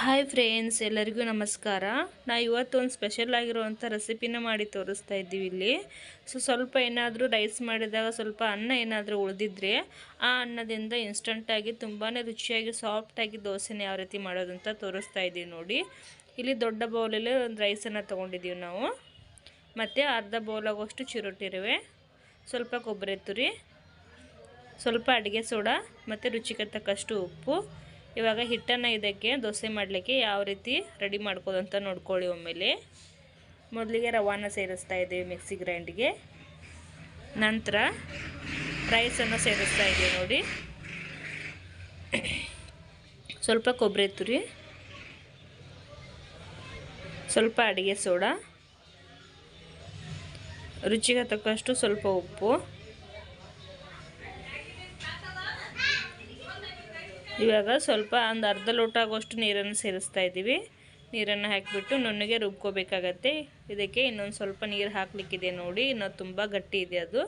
Hi friends, ಎಲ್ಲರಿಗೂ ನಮಸ್ಕಾರ. ನಾ ಇವತ್ತೊಂದು ಸ್ಪೆಷಲ್ ಆಗಿರುವಂಥ ರೆಸಿಪಿನ ಮಾಡಿ ತೋರಿಸ್ತಾ ಇದ್ದೀವಿ ಇಲ್ಲಿ. ಸೊ ಸ್ವಲ್ಪ ಏನಾದರೂ ರೈಸ್ ಮಾಡಿದಾಗ ಸ್ವಲ್ಪ ಅನ್ನ ಏನಾದರೂ ಉಳಿದಿದ್ರೆ ಆ ಅನ್ನದಿಂದ ಇನ್ಸ್ಟಂಟಾಗಿ ತುಂಬಾ ರುಚಿಯಾಗಿ ಸಾಫ್ಟಾಗಿ ದೋಸೆನ ಯಾವ ರೀತಿ ಮಾಡೋದು ಅಂತ ತೋರಿಸ್ತಾ ಇದ್ದೀವಿ ನೋಡಿ. ಇಲ್ಲಿ ದೊಡ್ಡ ಬೌಲಲ್ಲಿ ಒಂದು ರೈಸನ್ನು ತೊಗೊಂಡಿದ್ದೀವಿ ನಾವು. ಮತ್ತು ಅರ್ಧ ಬೌಲಾಗುವಷ್ಟು ಚಿರೋಟಿರುವೆ ಸ್ವಲ್ಪ ಕೊಬ್ಬರಿ ತುರಿ, ಸ್ವಲ್ಪ ಅಡುಗೆ ಸೋಡಾ, ಮತ್ತು ರುಚಿಗೆ ತಕ್ಕಷ್ಟು ಉಪ್ಪು ಇವಾಗ ಹಿಟ್ಟನ್ನು ಇದಕ್ಕೆ ದೋಸೆ ಮಾಡಲಿಕ್ಕೆ ಯಾವ ರೀತಿ ರೆಡಿ ಮಾಡ್ಕೋದಂತ ನೋಡ್ಕೊಳ್ಳಿ ಒಮ್ಮೆಲೆ. ಮೊದಲಿಗೆ ರವಾನ ಸೇರಿಸ್ತಾ ಇದ್ದೀವಿ ಮಿಕ್ಸಿ ಗ್ರೈಂಡ್ಗೆ. ನಂತರ ರೈಸನ್ನು ಸೇರಿಸ್ತಾ ಇದ್ದೀವಿ ನೋಡಿ. ಸ್ವಲ್ಪ ಕೊಬ್ಬರಿ ತುರಿ, ಸ್ವಲ್ಪ ಅಡುಗೆ ಸೋಡಾ, ರುಚಿಗೆ ತಕ್ಕಷ್ಟು ಸ್ವಲ್ಪ ಉಪ್ಪು. ಇವಾಗ ಸ್ವಲ್ಪ ಒಂದು ಅರ್ಧ ಲೋಟ ಆಗೋಷ್ಟು ನೀರನ್ನು ಸೇರಿಸ್ತಾ ಇದ್ದೀವಿ. ನೀರನ್ನು ಹಾಕಿಬಿಟ್ಟು ನುಣ್ಣಗೆ ರುಬ್ಕೋಬೇಕಾಗತ್ತೆ. ಇದಕ್ಕೆ ಇನ್ನೊಂದು ಸ್ವಲ್ಪ ನೀರು ಹಾಕಲಿಕ್ಕಿದೆ ನೋಡಿ. ಇನ್ನೂ ತುಂಬ ಗಟ್ಟಿ ಇದೆ ಅದು.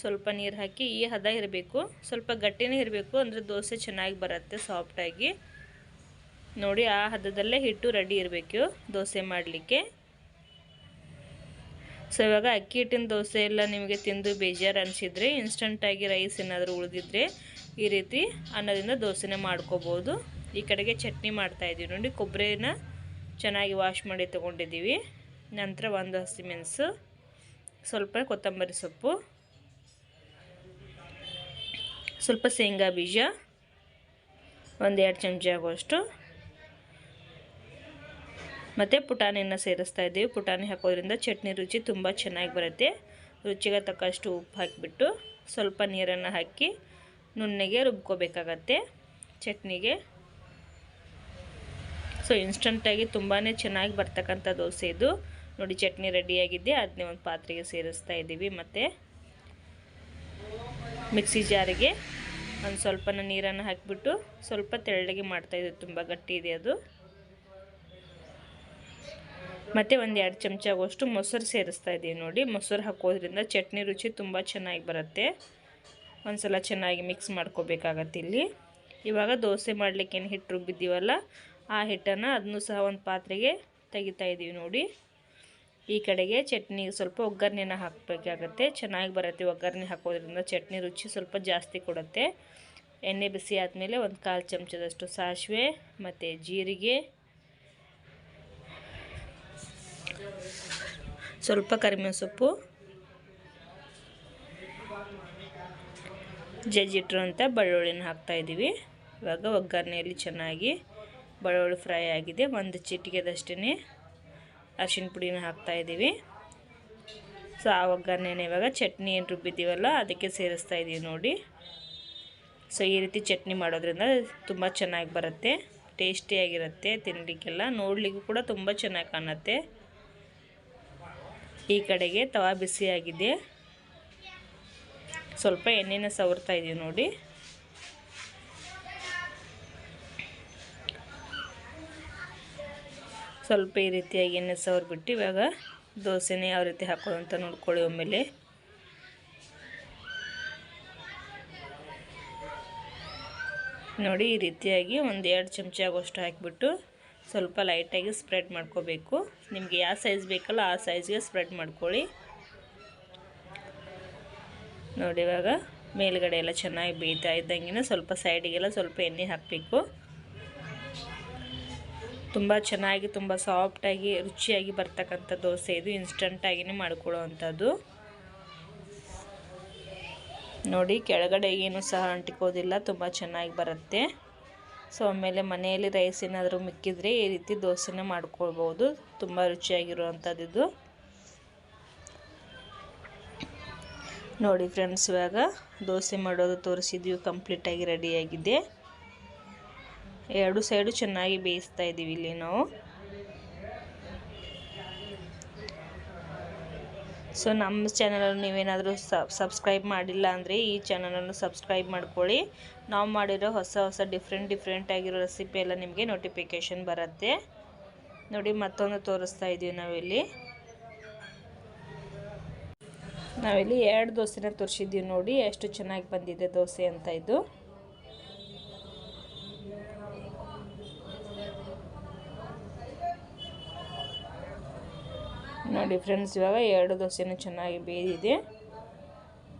ಸ್ವಲ್ಪ ನೀರು ಹಾಕಿ ಈ ಹದ ಇರಬೇಕು. ಸ್ವಲ್ಪ ಗಟ್ಟಿನೇ ಇರಬೇಕು ಅಂದರೆ ದೋಸೆ ಚೆನ್ನಾಗಿ ಬರುತ್ತೆ ಸಾಫ್ಟಾಗಿ. ನೋಡಿ, ಆ ಹದದಲ್ಲೇ ಹಿಟ್ಟು ರೆಡಿ ಇರಬೇಕು ದೋಸೆ ಮಾಡಲಿಕ್ಕೆ. ಸೊ ಇವಾಗ ಅಕ್ಕಿ ಹಿಟ್ಟಿನ ದೋಸೆ ಎಲ್ಲ ನಿಮಗೆ ತಿಂದು ಬೇಜಾರು ಅನಿಸಿದರೆ ಇನ್ಸ್ಟಂಟಾಗಿ ರೈಸ್ ಏನಾದರೂ ಉಳಿದಿದ್ರೆ ಈ ರೀತಿ ಅನ್ನದಿಂದ ದೋಸೆನ ಮಾಡ್ಕೋಬೋದು. ಈ ಕಡೆಗೆ ಚಟ್ನಿ ಮಾಡ್ತಾಯಿದ್ದೀವಿ ನೋಡಿ, ಕೊಬ್ಬರಿನ ಚೆನ್ನಾಗಿ ವಾಶ್ ಮಾಡಿ ತೊಗೊಂಡಿದ್ದೀವಿ. ನಂತರ ಒಂದು ಹಸಿಮೆಣಸು ಸ್ವಲ್ಪ ಕೊತ್ತಂಬರಿ ಸೊಪ್ಪು, ಸ್ವಲ್ಪ ಶೇಂಗಾ ಬೀಜ ಒಂದೆರಡು ಚಮಚ ಆಗುವಷ್ಟು. ಮತ್ತು ಪುಟಾಣಿನ ಸೇರಿಸ್ತಾ ಇದ್ದೀವಿ. ಪುಟಾಣಿ ಹಾಕೋದ್ರಿಂದ ಚಟ್ನಿ ರುಚಿ ತುಂಬ ಚೆನ್ನಾಗಿ ಬರುತ್ತೆ. ರುಚಿಗೆ ತಕ್ಕಷ್ಟು ಉಪ್ಪು ಹಾಕಿಬಿಟ್ಟು ಸ್ವಲ್ಪ ನೀರನ್ನು ಹಾಕಿ ನುಣ್ಣಗೆ ರುಬ್ಕೋಬೇಕಾಗತ್ತೆ ಚಟ್ನಿಗೆ. ಸೊ ಇನ್ಸ್ಟಂಟಾಗಿ ತುಂಬಾ ಚೆನ್ನಾಗಿ ಬರ್ತಕ್ಕಂಥ ದೋಸೆ ಇದು. ನೋಡಿ, ಚಟ್ನಿ ರೆಡಿಯಾಗಿದೆ ಅದನ್ನೇ ಒಂದು ಪಾತ್ರೆಗೆ ಸೇರಿಸ್ತಾ ಇದ್ದೀವಿ ಮತ್ತು. ಮಿಕ್ಸಿ ಜಾರಿಗೆ ಒಂದು ಸ್ವಲ್ಪ ನೀರನ್ನು ಹಾಕಿಬಿಟ್ಟು ಸ್ವಲ್ಪ ತೆಳ್ಳಗೆ ಮಾಡ್ತಾಯಿದ್ದೀವಿ ತುಂಬ ಗಟ್ಟಿ ಇದೆ ಅದು. ಮತ್ತು ಒಂದು ಎರಡು ಚಮಚ ಆಗುವಷ್ಟು ಮೊಸರು ಸೇರಿಸ್ತಾ ಇದ್ದೀವಿ ನೋಡಿ. ಮೊಸರು ಹಾಕೋದ್ರಿಂದ ಚಟ್ನಿ ರುಚಿ ತುಂಬ ಚೆನ್ನಾಗಿ ಬರುತ್ತೆ. ಒಂದು ಸಲ ಚೆನ್ನಾಗಿ ಮಿಕ್ಸ್ ಮಾಡ್ಕೋಬೇಕಾಗತ್ತೆ ಇಲ್ಲಿ. ಇವಾಗ ದೋಸೆ ಮಾಡಲಿಕ್ಕೆ ಏನು ಹಿಟ್ಟು ರುಬ್ಬಿದ್ದೀವಲ್ಲ, ಆ ಹಿಟ್ಟನ್ನು ಅದನ್ನು ಸಹ ಒಂದು ಪಾತ್ರೆಗೆ ತೆಗಿತಾ ಇದ್ದೀವಿ ನೋಡಿ. ಈ ಕಡೆಗೆ ಚಟ್ನಿಗೆ ಸ್ವಲ್ಪ ಒಗ್ಗರಣೆನ ಹಾಕಬೇಕಾಗತ್ತೆ. ಚೆನ್ನಾಗಿ ಬರುತ್ತೆ ಒಗ್ಗರಣೆ ಹಾಕೋದ್ರಿಂದ ಚಟ್ನಿ ರುಚಿ ಸ್ವಲ್ಪ ಜಾಸ್ತಿ ಕೊಡುತ್ತೆ. ಎಣ್ಣೆ ಬಿಸಿ ಆದಮೇಲೆ ಒಂದು ಕಾಲು ಚಮಚದಷ್ಟು ಸಾಸಿವೆ ಮತ್ತು ಜೀರಿಗೆ. ಸ್ವಲ್ಪ ಕರಿಮೆ ಸೊಪ್ಪು ಜಜ್ಜಿಟ್ಟಿರುವಂಥ ಬೆಳ್ಳುಳ್ಳಿನ ಹಾಕ್ತಾಯಿದ್ದೀವಿ ಇವಾಗ ಒಗ್ಗರಣೆಯಲ್ಲಿ ಚೆನ್ನಾಗಿ ಬೆಳ್ಳುಳ್ಳಿ ಫ್ರೈ ಆಗಿದೆ. ಒಂದು ಚಿಟಿಕೆದಷ್ಟೇ ಅರಿಶಿನ ಪುಡಿನ ಹಾಕ್ತಾಯಿದ್ದೀವಿ ಸೊ, ಆ ಒಗ್ಗರಣೆನ ಇವಾಗ ಚಟ್ನಿ ಏನು ರುಬ್ಬಿದ್ದೀವಲ್ಲ, ಅದಕ್ಕೆ ಸೇರಿಸ್ತಾ ಇದ್ದೀವಿ ನೋಡಿ. ಸೊ, ಈ ರೀತಿ ಚಟ್ನಿ ಮಾಡೋದ್ರಿಂದ ತುಂಬ ಚೆನ್ನಾಗಿ ಬರುತ್ತೆ ಟೇಸ್ಟಿಯಾಗಿರುತ್ತೆ ತಿನ್ನಲಿಕ್ಕೆಲ್ಲ ನೋಡಲಿಕ್ಕೂ ಕೂಡ ತುಂಬ ಚೆನ್ನಾಗಿ ಕಾಣುತ್ತೆ. ಈ ಕಡೆಗೆ ತವಾ ಬಿಸಿಯಾಗಿದೆ ಸ್ವಲ್ಪ ಎಣ್ಣೆನ ಸವರ್ತಾ ಇದ್ದೀವಿ ನೋಡಿ. ಸ್ವಲ್ಪ ಈ ರೀತಿಯಾಗಿ ಎಣ್ಣೆ ಸವರ್ಬಿಟ್ಟು ಇವಾಗ ದೋಸೆನೇ ಯಾವ ರೀತಿ ಹಾಕೋದು ಅಂತ ನೋಡ್ಕೊಳ್ಳಿ ಒಮ್ಮೆಲೆ. ನೋಡಿ ಈ ರೀತಿಯಾಗಿ ಒಂದು ಎರಡು ಚಮಚ ಆಗೋಷ್ಟು ಹಾಕಿಬಿಟ್ಟು ಸ್ವಲ್ಪ ಲೈಟಾಗಿ ಸ್ಪ್ರೆಡ್ ಮಾಡ್ಕೋಬೇಕು. ನಿಮಗೆ ಯಾವ ಸೈಜ್ ಬೇಕಲ್ಲ ಆ ಸೈಜ್ಗೆ ಸ್ಪ್ರೆಡ್ ಮಾಡ್ಕೊಳ್ಳಿ. ನೋಡಿ, ಇವಾಗ ಮೇಲ್ಗಡೆ ಎಲ್ಲ ಚೆನ್ನಾಗಿ ಬೇಯ್ತಾ ಇದ್ದಂಗೆ ಸ್ವಲ್ಪ ಸೈಡಿಗೆಲ್ಲ ಸ್ವಲ್ಪ ಎಣ್ಣೆ ಹಾಕಬೇಕು. ತುಂಬ ಚೆನ್ನಾಗಿ, ತುಂಬ ಸಾಫ್ಟಾಗಿ ರುಚಿಯಾಗಿ ಬರ್ತಕ್ಕಂಥ ದೋಸೆ ಇದು ಇನ್ಸ್ಟಂಟಾಗಿಯೇ ಮಾಡ್ಕೊಳ್ಳೋ ಅಂಥದ್ದು ನೋಡಿ, ಕೆಳಗಡೆ ಏನು ಸಹ ಅಂಟಿಕೋದಿಲ್ಲ, ತುಂಬ ಚೆನ್ನಾಗಿ ಬರುತ್ತೆ. ಸೊ ಆಮೇಲೆ ಮನೆಯಲ್ಲಿ ರೈಸ್ ಏನಾದರೂ ಮಿಕ್ಕಿದ್ರೆ ಈ ರೀತಿ ದೋಸೆನ ಮಾಡ್ಕೊಳ್ಬೋದು. ತುಂಬ ರುಚಿಯಾಗಿರುವಂಥದ್ದು ನೋಡಿ ಫ್ರೆಂಡ್ಸ್, ಇವಾಗ ದೋಸೆ ಮಾಡೋದು ತೋರಿಸಿದ್ವಿ ಕಂಪ್ಲೀಟಾಗಿ ರೆಡಿಯಾಗಿದೆ ಎರಡು ಸೈಡು ಚೆನ್ನಾಗಿ ಬೇಯಿಸ್ತಾ ಇದ್ದೀವಿ ಇಲ್ಲಿ ನಾವು. ಸೊ ನಮ್ಮ ಚಾನಲನ್ನು ನೀವೇನಾದರೂ ಸಬ್ಸ್ಕ್ರೈಬ್ ಮಾಡಿಲ್ಲ ಅಂದರೆ ಈ ಚಾನಲನ್ನು ಸಬ್ಸ್ಕ್ರೈಬ್ ಮಾಡ್ಕೊಳ್ಳಿ. ನಾವು ಮಾಡಿರೋ ಹೊಸ ಹೊಸ ಡಿಫ್ರೆಂಟ್ ಡಿಫ್ರೆಂಟ್ ಆಗಿರೋ ರೆಸಿಪಿ ಎಲ್ಲ ನಿಮಗೆ ನೋಟಿಫಿಕೇಷನ್ ಬರುತ್ತೆ. ನೋಡಿ, ಮತ್ತೊಂದು ತೋರಿಸ್ತಾ ಇದ್ದೀವಿ ನಾವಿಲ್ಲಿ. ನಾವಿಲ್ಲಿ ಎರಡು ದೋಸೆನ ತೋರಿಸಿದ್ದೀವಿ ನೋಡಿ, ಎಷ್ಟು ಚೆನ್ನಾಗಿ ಬಂದಿದೆ ದೋಸೆ ಅಂತ ಇದು. ನೋಡಿ ಫ್ರೆಂಡ್ಸ್, ಇವಾಗ ಎರಡು ದೋಸೆನೂ ಚೆನ್ನಾಗಿ ಬೇಯಿದೆ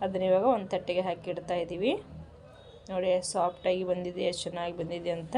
ಅದನ್ನ ಇವಾಗ ಒಂದು ತಟ್ಟೆಗೆ ಹಾಕಿಡ್ತಾ ಇದ್ದೀವಿ ನೋಡಿ, ಸಾಫ್ಟಾಗಿ ಬಂದಿದೆ, ಎಷ್ಟು ಚೆನ್ನಾಗಿ ಬಂದಿದೆ ಅಂತ.